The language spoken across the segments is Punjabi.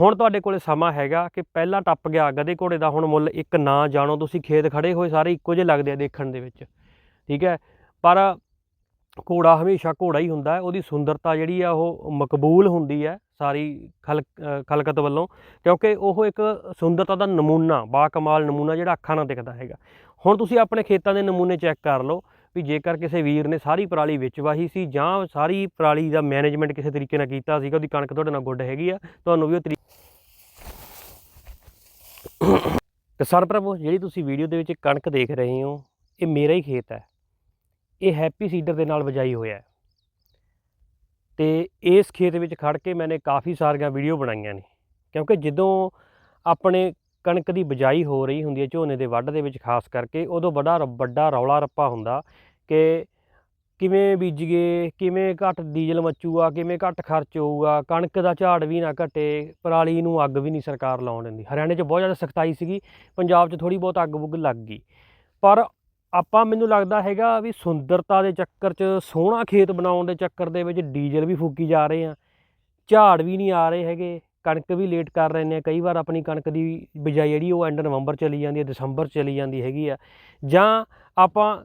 ਹੁਣ ਤੁਹਾਡੇ ਕੋਲੇ ਸਮਾਂ ਹੈਗਾ ਕਿ ਪਹਿਲਾਂ ਟੱਪ ਗਿਆ, ਗਧੇ ਘੋੜੇ ਦਾ ਹੁਣ ਮੁੱਲ ਇੱਕ ਨਾ ਜਾਣੋ, ਤੁਸੀਂ ਖੇਤ ਖੜੇ ਹੋਏ ਸਾਰੇ ਇੱਕੋ ਜਿਹੇ ਲੱਗਦੇ ਆ ਦੇਖਣ ਦੇ ਵਿੱਚ, ਠੀਕ ਹੈ? ਪਰ ਘੋੜਾ ਹਮੇਸ਼ਾ ਘੋੜਾ ਹੀ ਹੁੰਦਾ ਹੈ, ਉਹਦੀ ਸੁੰਦਰਤਾ ਜਿਹੜੀ ਆ ਉਹ ਮਕਬੂਲ ਹੁੰਦੀ ਹੈ ਸਾਰੀ ਖਲਕ ਖਲਕਤ ਵੱਲੋਂ, ਕਿਉਂਕਿ ਉਹ ਇੱਕ ਸੁੰਦਰਤਾ ਦਾ ਨਮੂਨਾ, ਬਾ ਕਮਾਲ ਨਮੂਨਾ ਜਿਹੜਾ ਅੱਖਾਂ ਨਾਲ ਦਿਖਦਾ ਹੈਗਾ। ਹੁਣ ਤੁਸੀਂ ਆਪਣੇ ਖੇਤਾਂ ਦੇ ਨਮੂਨੇ ਚੈੱਕ ਕਰ ਲਓ ਵੀ ਜੇਕਰ ਕਿਸੇ ਵੀਰ ਨੇ ਸਾਰੀ ਪਰਾਲੀ ਵਿੱਚ ਵਾਹੀ ਸੀ ਜਾਂ ਸਾਰੀ ਪਰਾਲੀ ਦਾ ਮੈਨੇਜਮੈਂਟ ਕਿਸੇ ਤਰੀਕੇ ਨਾਲ ਕੀਤਾ ਸੀਗਾ, ਉਹਦੀ ਕਣਕ ਤੁਹਾਡੇ ਨਾਲ ਗੁੱਡ ਹੈਗੀ ਆ, ਤੁਹਾਨੂੰ ਵੀ ਉਹ ਤਰੀ ਤੇ ਸਰਪ੍ਰਭੂ, ਜਿਹੜੀ ਤੁਸੀਂ ਵੀਡੀਓ ਦੇ ਵਿੱਚ ਕਣਕ ਦੇਖ ਰਹੇ ਹੋ, ਇਹ ਮੇਰਾ ਹੀ ਖੇਤ ਹੈ। ਇਹ ਹੈਪੀ ਸੀਡਰ ਦੇ ਨਾਲ ਬਜਾਈ ਹੋਇਆ ਹੈ। ਤੇ ਇਸ ਖੇਤ ਵਿੱਚ ਖੜ ਕੇ ਮੈਨੇ ਕਾਫੀ ਸਾਰੀਆਂ ਵੀਡੀਓ ਬਣਾਈਆਂ ਨੇ। ਕਿਉਂਕਿ ਜਦੋਂ ਆਪਣੇ ਕਣਕ ਦੀ ਬਜਾਈ ਹੋ ਰਹੀ ਹੁੰਦੀ ਹੈ ਝੋਨੇ ਦੇ ਵੱਢ ਦੇ ਵਿੱਚ, ਖਾਸ ਕਰਕੇ ਉਦੋਂ ਬੜਾ ਰ- ਵੱਡਾ ਰੌਲਾ ਰੱਪਾ ਹੁੰਦਾ ਕਿ ਕਿਵੇਂ ਬੀਜੀਏ, ਕਿਵੇਂ ਘੱਟ ਡੀਜ਼ਲ ਮੱਚੂਗਾ, ਕਿਵੇਂ ਘੱਟ ਖਰਚ ਹੋਊਗਾ, ਕਣਕ ਦਾ ਝਾੜ ਵੀ ਨਾ ਘਟੇ, ਪਰਾਲੀ ਨੂੰ ਅੱਗ ਵੀ ਨਹੀਂ ਸਰਕਾਰ ਲਾਉਣ ਦਿੰਦੀ। ਹਰਿਆਣੇ 'ਚ ਬਹੁਤ ਜ਼ਿਆਦਾ ਸਖਤਾਈ ਸੀਗੀ, ਪੰਜਾਬ 'ਚ ਥੋੜੀ ਬਹੁਤ ਅੱਗ ਬੁੱਗ ਲੱਗ ਗਈ। ਪਰ ਆਪਾਂ, ਮੈਨੂੰ ਲੱਗਦਾ ਹੈਗਾ ਵੀ ਸੁੰਦਰਤਾ ਦੇ ਚੱਕਰ 'ਚ, ਸੋਹਣਾ ਖੇਤ ਬਣਾਉਣ ਦੇ ਚੱਕਰ ਦੇ ਵਿੱਚ ਡੀਜ਼ਲ ਵੀ ਫੂਕੀ ਜਾ ਰਹੇ ਆ, ਝਾੜ ਵੀ ਨਹੀਂ ਆ ਰਹੇ ਹੈਗੇ। ਕਣਕ ਵੀ ਲੇਟ ਕਰ ਰਹੇ ਨੇ, ਕਈ ਵਾਰ ਆਪਣੀ ਕਣਕ ਦੀ ਬਿਜਾਈ ਜਿਹੜੀ ਉਹ ਐਂਡ ਨਵੰਬਰ ਚਲੀ ਜਾਂਦੀ ਹੈ, ਦਸੰਬਰ 'ਚ ਚਲੀ ਜਾਂਦੀ ਹੈਗੀ ਆ ਜਾਂ ਆਪਾਂ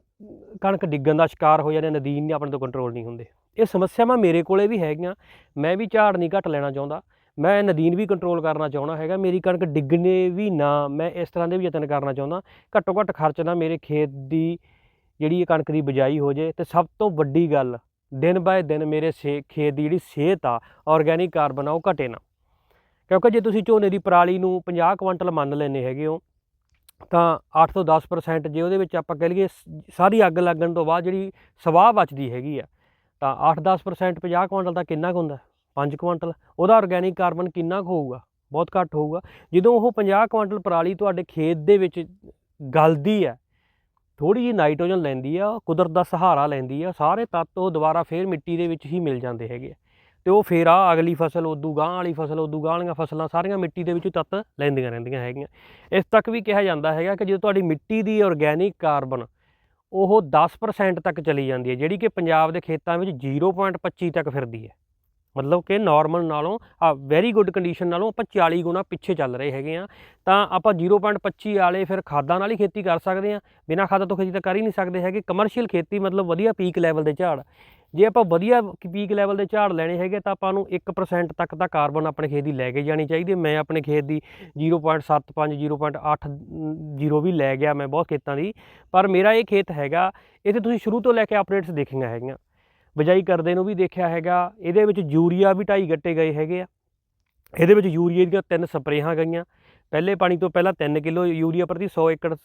ਕਣਕ ਡਿੱਗਣ ਦਾ ਸ਼ਿਕਾਰ ਹੋ ਜਾਂਦੇ ਨਦੀਨ ਨੇ ਆਪਣੇ ਤੋਂ ਕੰਟਰੋਲ ਨਹੀਂ ਹੁੰਦੇ। ਇਹ ਸਮੱਸਿਆਵਾਂ ਮੇਰੇ ਕੋਲੇ ਵੀ ਹੈਗੀਆਂ, ਮੈਂ ਵੀ ਝਾੜ ਨਹੀਂ ਘੱਟ ਲੈਣਾ ਚਾਹੁੰਦਾ, ਮੈਂ ਨਦੀਨ ਵੀ ਕੰਟਰੋਲ ਕਰਨਾ ਚਾਹੁੰਦਾ ਹੈਗਾ, ਮੇਰੀ ਕਣਕ ਡਿੱਗਣੇ ਵੀ ਨਾ, ਮੈਂ ਇਸ ਤਰ੍ਹਾਂ ਦੇ ਵੀ ਯਤਨ ਕਰਨਾ ਚਾਹੁੰਦਾ, ਘੱਟੋ ਘੱਟ ਖਰਚ ਨਾਲ ਮੇਰੇ ਖੇਤ ਦੀ ਜਿਹੜੀ ਇਹ ਕਣਕ ਦੀ ਬਿਜਾਈ ਹੋ ਜੇ ਤੇ ਸਭ ਤੋਂ ਵੱਡੀ ਗੱਲ ਦਿਨ ਬਾਏ ਦਿਨ ਮੇਰੇ ਸੇ, ਖੇਤ ਦੀ ਜਿਹੜੀ ਸਿਹਤ ਆ ਆਰਗੈਨਿਕ ਕਾਰਬਨ ਆ, ਉਹ ਘਟੇ ਨਾ। ਕਿਉਂਕਿ ਜੇ ਤੁਸੀਂ ਝੋਨੇ ਦੀ ਪਰਾਲੀ ਨੂੰ 50 ਕੁਇੰਟਲ ਮੰਨ ਲੈਨੇ ਹੈਗੇ ਹੋ, ਤਾਂ 8 ਤੋਂ 10% ਜੇ ਉਹਦੇ ਵਿੱਚ ਆਪਾਂ ਕਹਿ ਲਈਏ ਸ- ਸਾਰੀ ਅੱਗ ਲੱਗਣ ਤੋਂ ਬਾਅਦ ਜਿਹੜੀ ਸਵਾਹ ਬਚਦੀ ਹੈਗੀ ਆ, ਤਾਂ 8-10% 50 ਕੁਇੰਟਲ ਦਾ ਕਿੰਨਾ ਕੁ ਹੁੰਦਾ? 5 ਕੁਇੰਟਲ। ਉਹਦਾ ਆਰਗੈਨਿਕ ਕਾਰਬਨ ਕਿੰਨਾ ਕੁ ਹੋਊਗਾ? ਬਹੁਤ ਘੱਟ ਹੋਊਗਾ। ਜਦੋਂ ਉਹ 50 ਕੁਇੰਟਲ ਪਰਾਲੀ ਤੁਹਾਡੇ ਖੇਤ ਦੇ ਵਿੱਚ ਗਲਦੀ ਹੈ ਥੋੜੀ ਜਿਹੀ ਨਾਈਟ੍ਰੋਜਨ ਲੈਂਦੀ ਆ, ਕੁਦਰਤ ਦਾ ਸਹਾਰਾ ਲੈਂਦੀ ਆ, ਸਾਰੇ ਤੱਤ ਉਹ ਦੁਬਾਰਾ ਫੇਰ ਮਿੱਟੀ ਦੇ ਵਿੱਚ ਹੀ ਮਿਲ ਜਾਂਦੇ ਹੈਗੇ ਆ। ਤੇ ਉਹ ਫੇਰ ਆ ਅਗਲੀ ਫਸਲ ਉਦੋਂ ਗਾਂ ਵਾਲੀ ਫਸਲ, ਉਦੋਂ ਗਾਂ ਵਾਲੀਆਂ ਫਸਲਾਂ ਸਾਰੀਆਂ ਮਿੱਟੀ ਦੇ ਵਿੱਚੋਂ ਤੱਤ ਲੈਂਦੀਆਂ ਰਹਿੰਦੀਆਂ ਹੈਗੀਆਂ। ਇਸ ਤੱਕ ਵੀ ਕਿਹਾ ਜਾਂਦਾ ਹੈਗਾ ਕਿ ਜਦੋਂ ਤੁਹਾਡੀ ਮਿੱਟੀ ਦੀ ਆਰਗੈਨਿਕ ਕਾਰਬਨ ਉਹ 10% ਤੱਕ ਚਲੀ ਜਾਂਦੀ ਹੈ, ਜਿਹੜੀ ਕਿ ਪੰਜਾਬ ਦੇ ਖੇਤਾਂ ਵਿੱਚ 0.25 ਤੱਕ ਫਿਰਦੀ ਹੈ। ਮਤਲਬ ਕਿ ਨਾਰਮਲ ਨਾਲੋਂ, ਆ ਵੈਰੀ ਗੁੱਡ ਕੰਡੀਸ਼ਨ ਨਾਲੋਂ ਆਪਾਂ 40 ਗੁਣਾ ਪਿੱਛੇ ਚੱਲ ਰਹੇ ਹੈਗੇ ਆ ਤਾਂ ਆਪਾਂ 0.25 ਵਾਲੇ ਫਿਰ ਖਾਦਾਂ ਨਾਲ ਹੀ ਖੇਤੀ ਕਰ ਸਕਦੇ ਆ ਬਿਨਾਂ ਖਾਦਾਂ ਤੋਂ ਖੇਤੀ ਤਾਂ ਕਰ ਹੀ ਨਹੀਂ ਸਕਦੇ ਹੈਗੇ। ਕਮਰਸ਼ੀਅਲ ਖੇਤੀ ਮਤਲਬ ਵਧੀਆ ਪੀਕ ਲੈਵਲ ਦੇ ਝਾੜ। ਜੇ ਆਪਾਂ ਵਧੀਆ ਪੀਕ ਲੈਵਲ ਦੇ ਝਾੜ ਲੈਣੇ ਹੈਗੇ ਤਾਂ ਆਪਾਂ ਨੂੰ 1% ਤੱਕ ਦਾ ਕਾਰਬਨ ਆਪਣੇ ਖੇਤ ਦੀ ਲੈ ਕੇ ਜਾਣੀ ਚਾਹੀਦੀ ਹੈ। ਮੈਂ ਆਪਣੇ ਖੇਤ ਦੀ 0.75 0.80 ਵੀ ਲੈ ਗਿਆ ਮੈਂ ਬਹੁਤ ਖੇਤਾਂ ਦੀ। ਪਰ ਮੇਰਾ ਇਹ ਖੇਤ ਹੈਗਾ ਇਹਦੇ ਤੁਸੀਂ ਸ਼ੁਰੂ ਤੋਂ ਲੈ ਕੇ ਅਪਡੇਟਸ ਦੇਖੀਆਂ ਹੈਗੀਆਂ। ਬਿਜਾਈ ਕਰਦੇ ਨੂੰ ਵੀ ਦੇਖਿਆ ਹੈਗਾ, ਇਹਦੇ ਵਿੱਚ ਯੂਰੀਆ ਵੀ ਢਾਈ ਗੱਟੇ ਗਏ ਹੈਗੇ ਆ। ਇਹਦੇ ਵਿੱਚ ਯੂਰੀਆ ਦੀਆਂ ਤਿੰਨ ਸਪਰੇਹਾਂ ਗਈਆਂ। ਪਹਿਲੇ ਪਾਣੀ ਤੋਂ ਪਹਿਲਾਂ 3 ਕਿਲੋ ਯੂਰੀਆ ਪ੍ਰਤੀ 100 ਏਕੜ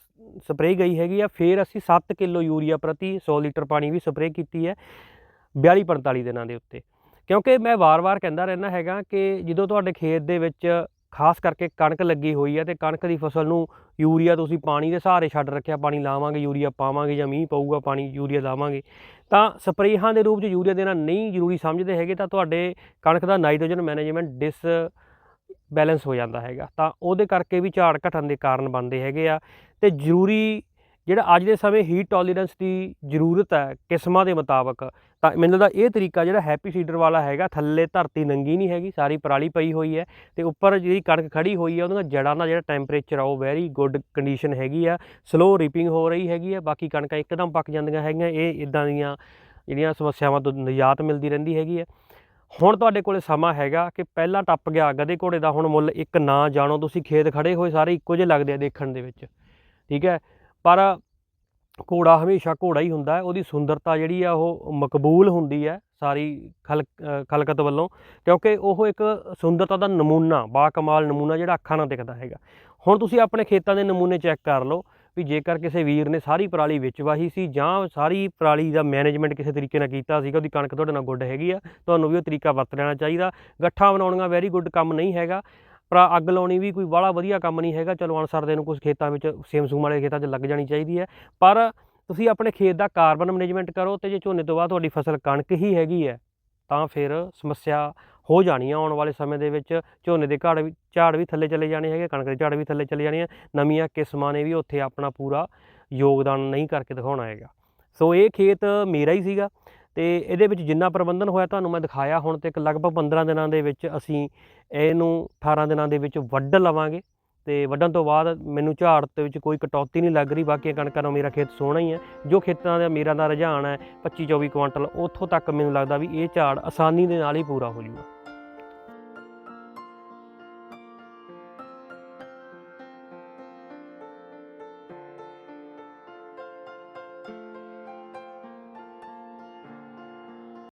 ਸਪਰੇਅ ਗਈ ਹੈਗੀ ਆ। ਫਿਰ ਅਸੀਂ 7 ਕਿਲੋ ਯੂਰੀਆ ਪ੍ਰਤੀ 100 ਲੀਟਰ ਪਾਣੀ ਵੀ ਸਪਰੇਅ ਕੀਤੀ ਹੈ। 42 45 ਦਿਨਾਂ ਦੇ ਉੱਤੇ। ਕਿਉਂਕਿ ਮੈਂ ਵਾਰ-ਵਾਰ ਕਹਿੰਦਾ ਰਹਿਣਾ ਹੈਗਾ ਕਿ ਜਦੋਂ ਤੁਹਾਡੇ ਖੇਤ ਦੇ ਵਿੱਚ ਖਾਸ ਕਰਕੇ ਕਣਕ ਲੱਗੀ ਹੋਈ ਹੈ ਤੇ ਕਣਕ ਦੀ ਫਸਲ ਨੂੰ ਯੂਰੀਆ ਤੁਸੀਂ ਪਾਣੀ ਦੇ ਸਹਾਰੇ ਛੱਡ ਰੱਖਿਆ, ਪਾਣੀ ਲਾਵਾਂਗੇ, ਯੂਰੀਆ ਪਾਵਾਂਗੇ ਜਾਂ ਮੀਂਹ ਪਊਗਾ, ਪਾਣੀ ਯੂਰੀਆ ਲਾਵਾਂਗੇ, ਤਾਂ ਸਪਰੇਹਾਂ ਦੇ ਰੂਪ 'ਚ ਯੂਰੀਆ ਦੇਣਾ ਨਹੀਂ ਜ਼ਰੂਰੀ ਸਮਝਦੇ ਹੈਗੇ ਤਾਂ ਤੁਹਾਡੇ ਕਣਕ ਦਾ ਨਾਈਟ੍ਰੋਜਨ ਮੈਨੇਜਮੈਂਟ ਡਿਸ ਬੈਲੈਂਸ ਹੋ ਜਾਂਦਾ ਹੈਗਾ। ਤਾਂ ਉਹਦੇ ਕਰਕੇ ਵੀ ਝਾੜ ਘਟਣ ਦੇ ਕਾਰਨ ਬਣਦੇ ਹੈਗੇ ਆ ਤੇ ਜ਼ਰੂਰੀ ਜਿਹੜਾ ਅੱਜ ਦੇ ਸਮੇਂ ਹੀਟ ਟੋਲਰੈਂਸ ਦੀ ਜ਼ਰੂਰਤ ਹੈ ਕਿਸਮਾਂ ਦੇ ਮੁਤਾਬਕ, ਤਾਂ ਮੈਨੂੰ ਲੱਗਦਾ ਇਹ ਤਰੀਕਾ ਜਿਹੜਾ ਹੈਪੀ ਸੀਡਰ ਵਾਲਾ ਹੈਗਾ, ਥੱਲੇ ਧਰਤੀ ਨੰਗੀ ਨਹੀਂ ਹੈਗੀ, ਸਾਰੀ ਪਰਾਲੀ ਪਈ ਹੋਈ ਹੈ ਤੇ ਉੱਪਰ ਜਿਹੜੀ ਕਣਕ ਖੜੀ ਹੋਈ ਹੈ ਉਹਦੀਆਂ ਜੜਾਂ ਦਾ ਜਿਹੜਾ ਟੈਂਪਰੇਚਰ ਆ ਉਹ ਵੈਰੀ ਗੁੱਡ ਕੰਡੀਸ਼ਨ ਹੈਗੀ ਆ ਸਲੋ ਰੀਪਿੰਗ ਹੋ ਰਹੀ ਹੈਗੀ ਆ, ਬਾਕੀ ਕਣਕਾਂ ਇੱਕਦਮ ਪੱਕ ਜਾਂਦੀਆਂ ਹੈਗੀਆਂ, ਇਹ ਇਦਾਂ ਦੀਆਂ ਜਿਹੜੀਆਂ ਸਮੱਸਿਆਵਾਂ ਤੋਂ ਨਿਜਾਤ ਮਿਲਦੀ ਰਹਿੰਦੀ ਹੈਗੀ ਹੈ ਹੁਣ ਤੁਹਾਡੇ ਕੋਲੇ ਸਮਾਂ ਹੈਗਾ ਕਿ ਪਹਿਲਾਂ ਟੱਪ ਗਿਆ, ਗਧੇ ਘੋੜੇ ਦਾ ਹੁਣ ਮੁੱਲ ਇੱਕ ਨਾ ਜਾਣੋ, ਤੁਸੀਂ ਖੇਤ ਖੜੇ ਹੋਏ ਸਾਰੇ ਇੱਕੋ ਜਿਹੇ ਲੱਗਦੇ ਆ ਦੇਖਣ ਦੇ ਵਿੱਚ, ਠੀਕ ਹੈ? ਪਰ ਘੋੜਾ ਹਮੇਸ਼ਾ ਘੋੜਾ ਹੀ ਹੁੰਦਾ ਹੈ, ਉਹਦੀ ਸੁੰਦਰਤਾ ਜਿਹੜੀ ਆ ਉਹ ਮਕਬੂਲ ਹੁੰਦੀ ਹੈ ਸਾਰੀ ਖਲਕ ਖਲਕਤ ਵੱਲੋਂ, ਕਿਉਂਕਿ ਉਹ ਇੱਕ ਸੁੰਦਰਤਾ ਦਾ ਨਮੂਨਾ ਬਾ ਕਮਾਲ ਨਮੂਨਾ ਜਿਹੜਾ ਅੱਖਾਂ ਨਾਲ ਦਿਖਦਾ ਹੈਗਾ। ਹੁਣ ਤੁਸੀਂ ਆਪਣੇ ਖੇਤਾਂ ਦੇ ਨਮੂਨੇ ਚੈੱਕ ਕਰ ਲਓ ਵੀ ਜੇਕਰ ਕਿਸੇ ਵੀਰ ਨੇ ਸਾਰੀ ਪਰਾਲੀ ਵਿੱਚ ਵਾਹੀ ਸੀ ਜਾਂ ਸਾਰੀ ਪਰਾਲੀ ਦਾ ਮੈਨੇਜਮੈਂਟ ਕਿਸੇ ਤਰੀਕੇ ਨਾਲ ਕੀਤਾ ਸੀਗਾ, ਉਹਦੀ ਕਣਕ ਤੁਹਾਡੇ ਨਾਲ ਗੁੱਡ ਹੈਗੀ ਆ, ਤੁਹਾਨੂੰ ਵੀ ਉਹ ਤਰੀਕਾ ਵਰਤ ਲੈਣਾ ਚਾਹੀਦਾ। ਗੱਠਾਂ ਬਣਾਉਣੀਆਂ ਵੈਰੀ ਗੁੱਡ ਕੰਮ ਨਹੀਂ ਹੈਗਾ। ਪਰ ਅੱਗ ਲਾਉਣੀ ਵੀ ਕੋਈ ਬਾਹਲਾ ਵਧੀਆ ਕੰਮ ਨਹੀਂ ਹੈਗਾ। ਚਲੋ ਅਨਸਰ ਦੇ ਨੂੰ ਕੁਝ ਖੇਤਾਂ ਵਿੱਚ ਸੇਮਸੂਮ ਵਾਲੇ ਖੇਤਾਂ 'ਚ ਲੱਗ ਜਾਣੀ ਚਾਹੀਦੀ ਹੈ। ਪਰ ਤੁਸੀਂ ਆਪਣੇ ਖੇਤ ਦਾ ਕਾਰਬਨ ਮੈਨੇਜਮੈਂਟ ਕਰੋ ਤੇ ਜੇ ਝੋਨੇ ਤੋਂ ਬਾਅਦ ਤੁਹਾਡੀ ਫਸਲ ਕਣਕ ਹੀ ਹੈਗੀ ਹੈ, ਤਾਂ ਫਿਰ ਸਮੱਸਿਆ ਹੋ ਜਾਣੀ ਆ ਆਉਣ ਵਾਲੇ ਸਮੇਂ ਦੇ ਵਿੱਚ ਝੋਨੇ ਦੇ ਝਾੜ ਵੀ ਝਾੜ ਵੀ ਥੱਲੇ ਚਲੇ ਜਾਣੇ ਹੈਗੇ, ਕਣਕ ਦੇ ਝਾੜ ਵੀ ਥੱਲੇ ਚਲੇ ਜਾਣੇ ਆ। ਨਵੀਆਂ ਕਿਸਮਾਂ ਨੇ ਵੀ ਉੱਥੇ ਆਪਣਾ ਪੂਰਾ ਯੋਗਦਾਨ ਨਹੀਂ ਕਰਕੇ ਦਿਖਾਉਣਾ ਹੈਗਾ। ਸੋ ਇਹ ਖੇਤ ਮੇਰਾ ਹੀ ਸੀਗਾ। ਤੇ ਇਹਦੇ ਵਿੱਚ ਜਿੰਨਾ ਪ੍ਰਬੰਧਨ ਹੋਇਆ ਤੁਹਾਨੂੰ ਮੈਂ ਦਿਖਾਇਆ ਹੁਣ ਤੱਕ ਲਗਭਗ 15 ਦਿਨਾਂ ਦੇ ਵਿੱਚ ਅਸੀਂ ਇਹਨੂੰ 18 ਦਿਨਾਂ ਦੇ ਵਿੱਚ ਵੱਢ ਲਵਾਂਗੇ ਤੇ ਵੱਢਣ ਤੋਂ ਬਾਅਦ ਮੈਨੂੰ ਝਾੜ ਦੇ ਵਿੱਚ ਕੋਈ ਕਟੌਤੀ ਨਹੀਂ ਲੱਗ ਰਹੀ, ਬਾਕੀ ਕਣਕਾਂ ਨੂੰ ਮੇਰਾ ਖੇਤ ਸੋਹਣਾ ਹੀ ਹੈ। ਜੋ ਖੇਤਾਂ ਦਾ ਮੇਰਾ ਦਾ ਰੁਝਾਨ ਹੈ 25 24 ਕੁਆਂਟਲ, ਉੱਥੋਂ ਤੱਕ ਮੈਨੂੰ ਲੱਗਦਾ ਵੀ ਇਹ ਝਾੜ ਆਸਾਨੀ ਦੇ ਨਾਲ ਹੀ ਪੂਰਾ ਹੋ ਜੂਗਾ।